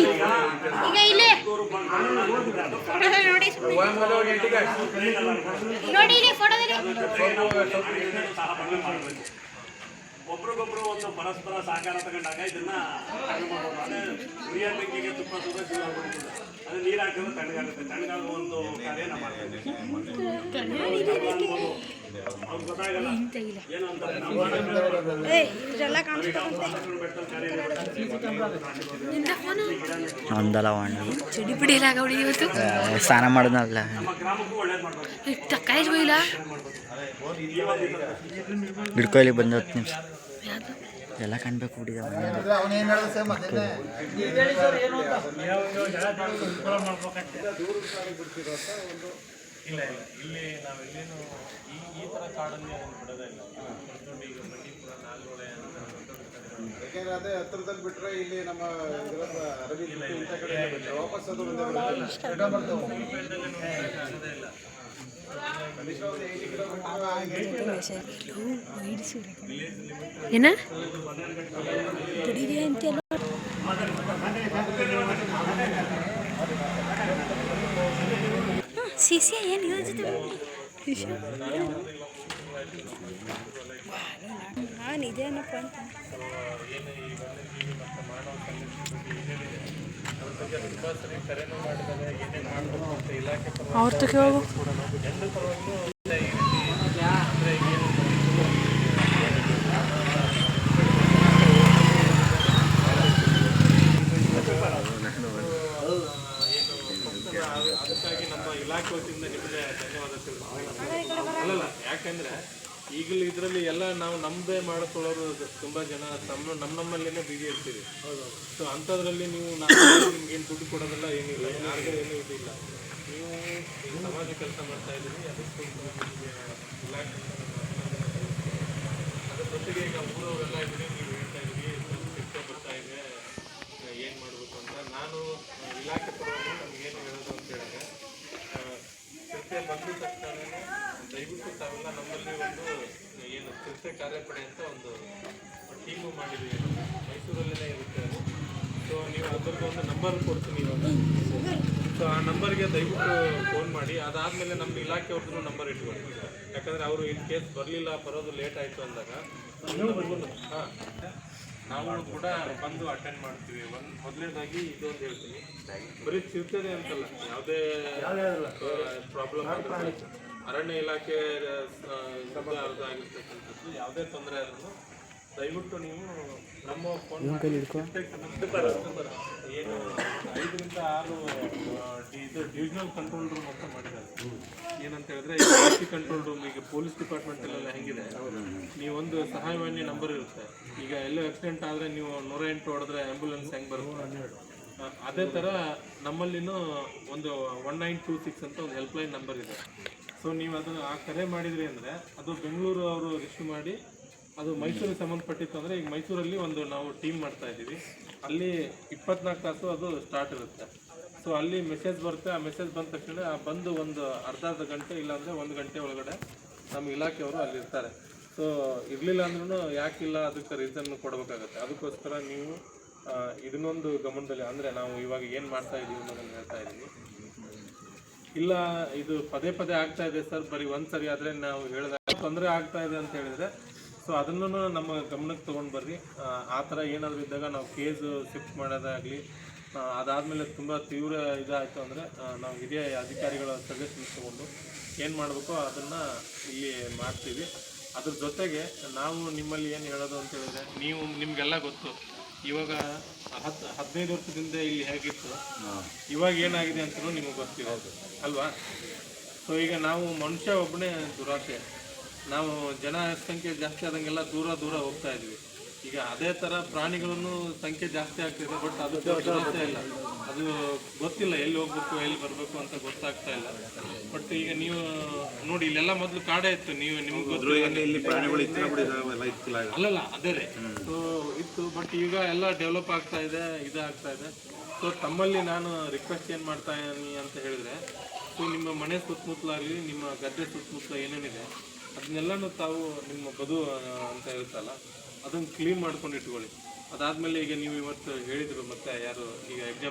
ಈಗ ಇಲ್ಲಿ. ನೋಡಿ. ನೋಡಿ ಇಲ್ಲಿ ಫೋಟೋದಲ್ಲಿ. ಒಬ್ರಿಗೊಬ್ರು ಒಂದು ಪರಸ್ಪರ ಸಹಕಾರ ತಗೊಂಡಾಗ ಇದನ್ನ ಕಡಿಮೆ ಮಾಡ್ಬೋದು. ಅದೇ ಉರಿಯ ಬೆಂಕಿಗೆ ತುಪ್ಪ ತುಂಬಾ ಜೀವ ಬಿಡ್ತದೆ ಅದು ನೀರು ಹಾಕಿದ್ರೆ ತಣ್ಣಗಾಗುತ್ತೆ. ತಣ್ಣಗಾಗ ಒಂದು ಕಾರ್ಯನ ನಾವು ಮಾಡ್ತೀವಿ. ಅವ್ರಿಗೆ ಗೊತ್ತಾಗಲ್ಲ. ಏನು ಅಂತ ಬೆಟ್ಟದಲ್ಲಿ ಕಾರ್ಯ ಒಂದಲ್ಲ ಒಂದು ಚಡಿ ಬಿಡಿಲ್ಲ ಗೌಡಿ ಇವತ್ತು? ಸ್ನಾನ ಮಾಡೋದಲ್ಲ ನಮ್ಮ ಗ್ರಾಮಕ್ಕೂ ಒಳ್ಳೇದು ಮಾಡ್ಬೇಕು ತಕ್ಕಾಯ್ತು ಹೋಗಿಲ್ಲ ಹಿಡ್ಕೊಯ್ಲಿ ಬಂದು ಹತ್ತು ನಿಮಿಷ. ಎಲ್ಲ ಕಾಣ್ಬೇಕು ಹುಡುಗ ಇಲ್ಲ ಇಲ್ಲ ಇಲ್ಲಿ ನಾವೆಲ್ಲೇನು ಈ ಈ ಥರ ಕಾಡಲ್ಲಿ ಅದನ್ನು ಬಿಡೋದೇ ಇಲ್ಲ ಈಗ ಬಂಡೀಪುರ ನಾಲ್ಗೊಳೆ ಯಾಕೆಂದ್ರೆ ಅದೇ ಹತ್ರದಲ್ಲಿ ಬಿಟ್ರೆ ಇಲ್ಲಿ ನಮ್ಮ ಇದರ ಅರಬಿ ಇಂಥ ಕಡೆ ಬಿಟ್ರೆ ವಾಪಸ್ ಅದು ಏನ ಬರುತ್ತೆ. ಕನಿಷ್ಠ ಒಂದು 80 ಕಿಲೋಮೀಟರ್ ಏನ? ಸಿಸಿ ಏನು ಯೋಚಿತ ನಾನು ಇದೇನಪ್ಪ ಅಂತ. ಏನು ಈ ವನ್ಯಜೀವಿ ಮತ್ತು ಮಾನವ ಸಂಘರ್ಷದ ಏನೇನಿದೆ ಅದ್ರ ಬಗ್ಗೆ ತುಂಬ ಸರಿ ಕರೆನೂ ಮಾಡಿದ್ದಾರೆ ಏನೇನು ಮಾಡಬೇಕು ಅಂತ ಇಲಾಖೆ ಪರವಾಗಿ ಅವ್ರ ನಾವು ಜನರ ಪರವಾಗಿಯೂ ಈ ರೀತಿ ಅಂದರೆ ಏನು ಏನು ಅದಕ್ಕಾಗಿ ನಮ್ಮ ಇಲಾಖೆ ವತಿಯಿಂದ ನಿಮಗೆ ಧನ್ಯವಾದ ತಿಳಿಸ್ತೀನಿ ಅಲ್ಲಲ್ಲ ಯಾಕಂದ್ರೆ ಈಗಲೂ ಇದರಲ್ಲಿ ಎಲ್ಲ ನಾವು ನಮ್ಮದೇ ಮಾಡಿಕೊಳ್ಳೋರು ತುಂಬ ಜನ ನಮ್ಮ ನಮ್ಮ ನಮ್ಮಲ್ಲೇ ಬಿಗಿ ಇರ್ತೀವಿ. ಸೊ ಅಂಥದ್ರಲ್ಲಿ ನೀವು ನಿಮ್ಗೆ ಏನು ದುಡ್ಡು ಕೊಡೋದಿಲ್ಲ ಏನಿಲ್ಲ, ಯಾರಿಗೂ ಏನೂ ಇದಿಲ್ಲ. ನೀವು ಸಮಾಜ ಕೆಲಸ ಮಾಡ್ತಾ ಇದ್ದೀರಿ ಅದಕ್ಕೆ ಅದ್ರ ಜೊತೆಗೆ ಈಗ ಊರವರೆಲ್ಲ ಇದ್ದೀರಿ, ನೀವು ಹೇಳ್ತಾ ಇದ್ದೀರಿ ಶಿಕ್ಷೆ ಬರ್ತಾ ಇದೆ ಏನು ಮಾಡಬೇಕು ಅಂತ ನಾನು ಇಲಾಖೆ ಪರವಾಗಿ ನಮಗೇನು ಹೇಳೋದು ಅಂತ ಹೇಳಿದ್ರೆ ಚಿರತೆ ಬಂದ ತಕ್ಷಣನೇ ದಯವಿಟ್ಟು ತಾವೆಲ್ಲ ನಮ್ಮಲ್ಲಿ ಒಂದು ಏನು ಕೃತ್ಯ ಕಾರ್ಯಪಡೆ ಅಂತ ಒಂದು ಟೀಮು ಮಾಡಿದ್ದೀವಿ. ಮೈಸೂರಲ್ಲೇ ಇರುತ್ತೆ ಅದು. ಸೊ ನೀವು ಅದ್ರದ್ದು ಒಂದು ನಂಬರ್ ಕೊಡ್ತೀನಿ ಇವಾಗ. ಸೊ ಆ ನಂಬರ್ಗೆ ದಯವಿಟ್ಟು ಫೋನ್ ಮಾಡಿ. ಅದಾದಮೇಲೆ ನಮ್ಮ ಇಲಾಖೆಯವ್ರದ್ದು ನಂಬರ್ ಇಟ್ಕೊಳ್ಳಿ. ಯಾಕಂದರೆ ಅವರು ಇನ್ ಕೇಸ್ ಬರಲಿಲ್ಲ ಬರೋದು ಲೇಟ್ ಆಯಿತು ಅಂದಾಗ. ಹಾಂ. ನಾವು ಕೂಡ ಬಂದು ಅಟೆಂಡ್ ಮಾಡ್ತೀವಿ. ಒಂದು ಮೊದಲನೇದಾಗಿ ಇದೊಂದು ಹೇಳ್ತೀನಿ. ಬರೀ ಚಿರ್ತದೆ ಅಂತಲ್ಲ ಯಾವುದೇ ಪ್ರಾಬ್ಲಮ್ ಅರಣ್ಯ ಇಲಾಖೆ ಆಗಿರ್ತಕ್ಕಂಥದ್ದು ಯಾವುದೇ ತೊಂದರೆ ಆದ್ರೂ ದಯವಿಟ್ಟು ನೀವು ನಮ್ಮ ಫೋನ್ ಏನು ಐದರಿಂದ ಆರು ಇದು ಡಿವಿಷನಲ್ ಕಂಟ್ರೋಲ್ ರೂಮ್ ಅಂತ ಮಾಡಿದ್ದಾರೆ. ಏನಂತ ಹೇಳಿದ್ರೆ ಕಂಟ್ರೋಲ್ ರೂಮ್ ಈಗ ಪೊಲೀಸ್ ಡಿಪಾರ್ಟ್ಮೆಂಟ್ ಡಿಪಾರ್ಟ್ಮೆಂಟಲ್ಲೆಲ್ಲ ಹೆಂಗಿದೆ? ನೀವೊಂದು ಸಹಾಯವಾಣಿ ನಂಬರ್ ಇರುತ್ತೆ. ಈಗ ಎಲ್ಲೋ ಆಕ್ಸಿಡೆಂಟ್ ಆದರೆ ನೀವು ನೂರ ಎಂಟು ಹೊಡೆದ್ರೆ ಆ್ಯಂಬುಲೆನ್ಸ್ ಹೆಂಗೆ ಬರುತ್ತೆ? ಅದೇ ಥರ ನಮ್ಮಲ್ಲಿನೂ ಒಂದು ಒನ್ ನೈನ್ ಟೂ ಸಿಕ್ಸ್ ಅಂತ ಒಂದು ಹೆಲ್ಪ್ಲೈನ್ ನಂಬರ್ ಇದೆ. ಸೊ ನೀವು ಅದನ್ನು ಆ ಕರೆ ಮಾಡಿದ್ರಿ ಅಂದರೆ ಅದು ಬೆಂಗಳೂರು ಅವರು ರಿಸೀವ್ ಮಾಡಿ, ಅದು ಮೈಸೂರಿಗೆ ಸಂಬಂಧಪಟ್ಟಿತ್ತು ಅಂದರೆ ಈಗ ಮೈಸೂರಲ್ಲಿ ಒಂದು ನಾವು ಟೀಮ್ ಮಾಡ್ತಾ ಇದ್ದೀವಿ. ಅಲ್ಲಿ ಇಪ್ಪತ್ನಾಲ್ಕು ತಾಸು ಅದು ಸ್ಟಾರ್ಟ್ ಇರುತ್ತೆ. ಸೊ ಅಲ್ಲಿ ಮೆಸೇಜ್ ಬರುತ್ತೆ. ಆ ಮೆಸೇಜ್ ಬಂದ ತಕ್ಷಣ ಬಂದು ಒಂದು ಅರ್ಧ ಅರ್ಧ ಗಂಟೆ ಇಲ್ಲಾಂದರೆ ಒಂದು ಗಂಟೆ ಒಳಗಡೆ ನಮ್ಮ ಇಲಾಖೆಯವರು ಅಲ್ಲಿ ಇರ್ತಾರೆ ಸೊ ಇರಲಿಲ್ಲ ಅಂದ್ರೂ ಯಾಕಿಲ್ಲ ಅದಕ್ಕೆ ರೀಸನ್ ಕೊಡಬೇಕಾಗತ್ತೆ. ಅದಕ್ಕೋಸ್ಕರ ನೀವು ಇದನ್ನೊಂದು ಗಮನದಲ್ಲಿ ಅಂದರೆ ನಾವು ಇವಾಗ ಏನು ಮಾಡ್ತಾ ಇದ್ದೀವಿ ಅನ್ನೋದನ್ನು ಹೇಳ್ತಾ ಇದ್ದೀವಿ ಇಲ್ಲ, ಇದು ಪದೇ ಪದೇ ಆಗ್ತಾ ಇದೆ ಸರ್. ಬರೀ ಒಂದು ಸರಿ ಆದರೆ ನಾವು ಹೇಳಿದಾಗ ತೊಂದರೆ ಆಗ್ತಾ ಇದೆ ಅಂತ ಹೇಳಿದರೆ ಸೊ ಅದನ್ನು ನಮ್ಮ ಗಮನಕ್ಕೆ ತೊಗೊಂಡು ಬರ್ರಿ. ಆ ಥರ ಏನಾದರೂ ಇದ್ದಾಗ ನಾವು ಕೇಸ್ ಶಿಫ್ಟ್ ಮಾಡೋದಾಗಲಿ ಅದಾದಮೇಲೆ ತುಂಬ ತೀವ್ರ ಇದಾಯಿತು ಅಂದರೆ ನಾವು ಹಿರಿಯ ಅಧಿಕಾರಿಗಳ ಸಜೆಷನ್ಸ್ ತೊಗೊಂಡು ಏನು ಮಾಡಬೇಕೋ ಅದನ್ನು ಇಲ್ಲಿ ಮಾಡ್ತೀವಿ. ಅದ್ರ ಜೊತೆಗೆ ನಾವು ನಿಮ್ಮಲ್ಲಿ ಏನು ಹೇಳೋದು ಅಂತ ಹೇಳಿದ್ರೆ ನೀವು ನಿಮಗೆಲ್ಲ ಗೊತ್ತು ಇವಾಗ ಹತ್ತು ಹದಿನೈದು ವರ್ಷದಿಂದ ಇಲ್ಲಿ ಹೇಗಿತ್ತು ಇವಾಗ ಏನಾಗಿದೆ ಅಂತಲೂ ನಿಮಗೆ ಗೊತ್ತಿದೆ ಅಲ್ವಾ? ಸೊ ಈಗ ನಾವು ಮನುಷ್ಯ ಒಬ್ಬನೇ ದುರಾಸೆ. ನಾವು ಜನ ಸಂಖ್ಯೆ ಜಾಸ್ತಿ ಆದಂಗೆಲ್ಲ ದೂರ ದೂರ ಹೋಗ್ತಾ ಇದ್ವಿ. ಈಗ ಅದೇ ಥರ ಪ್ರಾಣಿಗಳನ್ನು ಸಂಖ್ಯೆ ಜಾಸ್ತಿ ಆಗ್ತಿದೆ ಬಟ್ ಅದು ದುರಾಸೆ ಇಲ್ಲ. ಅದು ಗೊತ್ತಿಲ್ಲ ಎಲ್ಲಿ ಹೋಗ್ಬೇಕು ಎಲ್ಲಿ ಬರಬೇಕು ಅಂತ ಗೊತ್ತಾಗ್ತಾ ಇಲ್ಲ. ಬಟ್ ಈಗ ನೀವು ನೋಡಿ ಇಲ್ಲೆಲ್ಲ ಮೊದಲು ಕಾಡೇ ಇತ್ತು ನೀವು ನಿಮ್ಗೆ ಅಲ್ಲಲ್ಲ ಅದೇ ರೀ. ಸೊ ಇತ್ತು ಬಟ್ ಈಗ ಎಲ್ಲ ಡೆವಲಪ್ ಆಗ್ತಾ ಇದೆ ಇದಾಗ್ತಾ ಇದೆ. ಸೊ ತಮ್ಮಲ್ಲಿ ನಾನು ರಿಕ್ವೆಸ್ಟ್ ಏನು ಮಾಡ್ತಾ ಇದೀನಿ ಅಂತ ಹೇಳಿದ್ರೆ ಸೊ ನಿಮ್ಮ ಮನೆ ಸುತ್ತಮುತ್ತಲಾಗಲಿ ನಿಮ್ಮ ಗದ್ದೆ ಸುತ್ತಮುತ್ತಲ ಏನೇನಿದೆ ಅದನ್ನೆಲ್ಲನೂ ತಾವು ನಿಮ್ಮ ಬದು ಅಂತ ಇರುತ್ತಲ್ಲ ಅದನ್ನು ಕ್ಲೀನ್ ಮಾಡ್ಕೊಂಡು ಇಟ್ಕೊಳ್ಳಿ. ಅದಾದಮೇಲೆ ಈಗ ನೀವು ಇವತ್ತು ಹೇಳಿದರು ಮತ್ತೆ ಯಾರು ಈಗ ಎಕ್ಸಾಂಪಲ್